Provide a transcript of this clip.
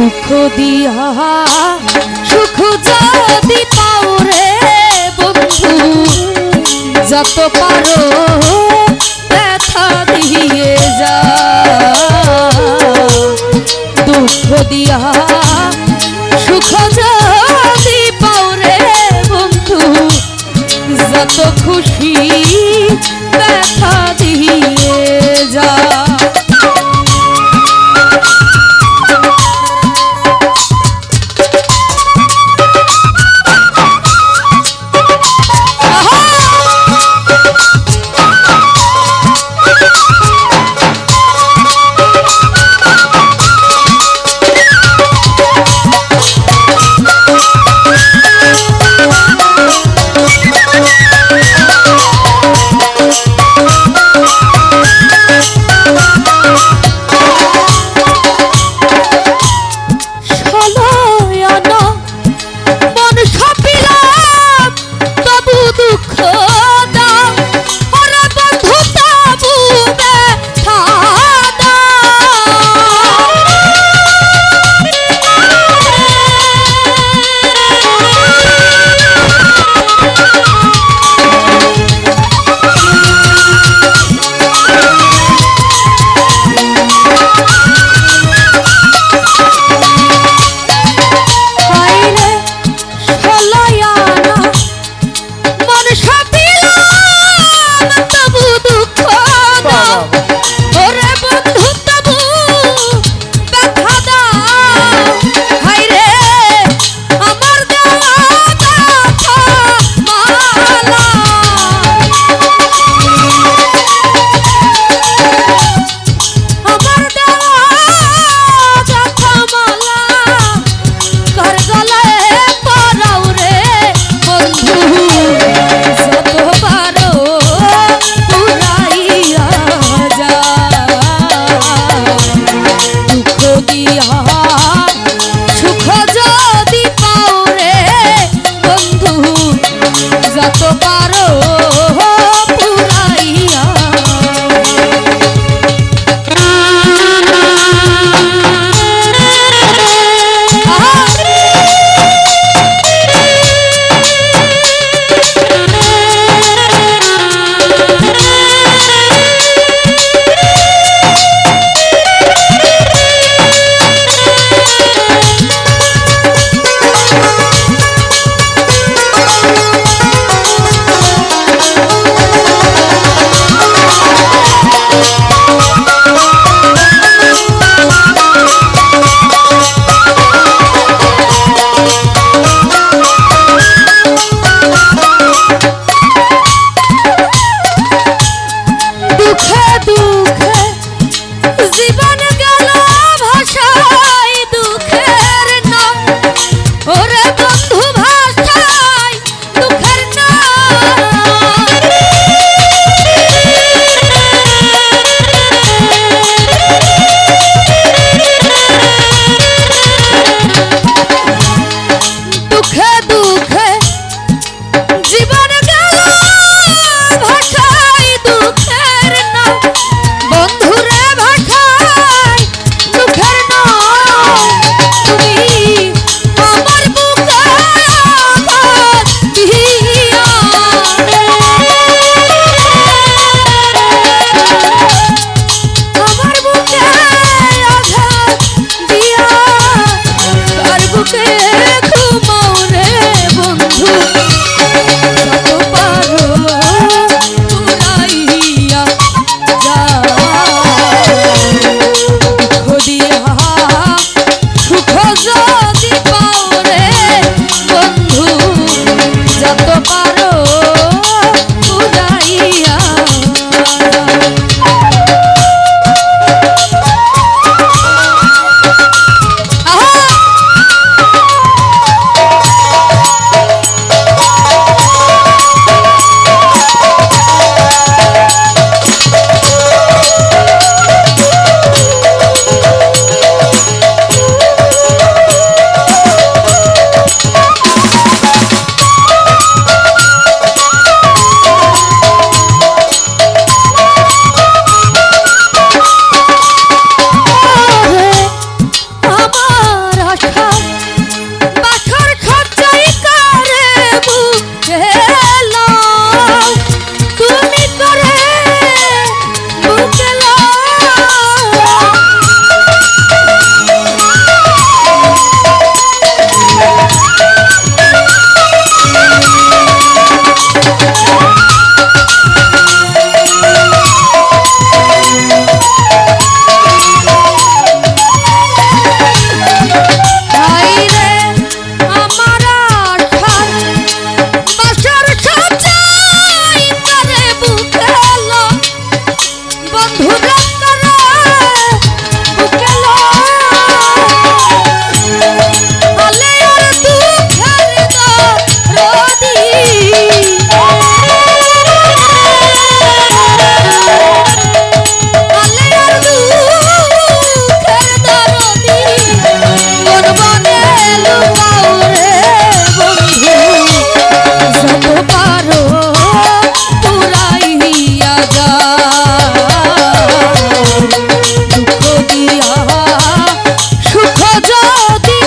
দুঃখ দিয়া, সুখ যদি পাও রে বন্ধু, যত পারো ব্যথা দিয়ে যা। দুঃখ দিয়া, সুখ যদি পাও রে বন্ধু, যত খুশি ব্যথা দুঃখ দিয়া সুখ যদি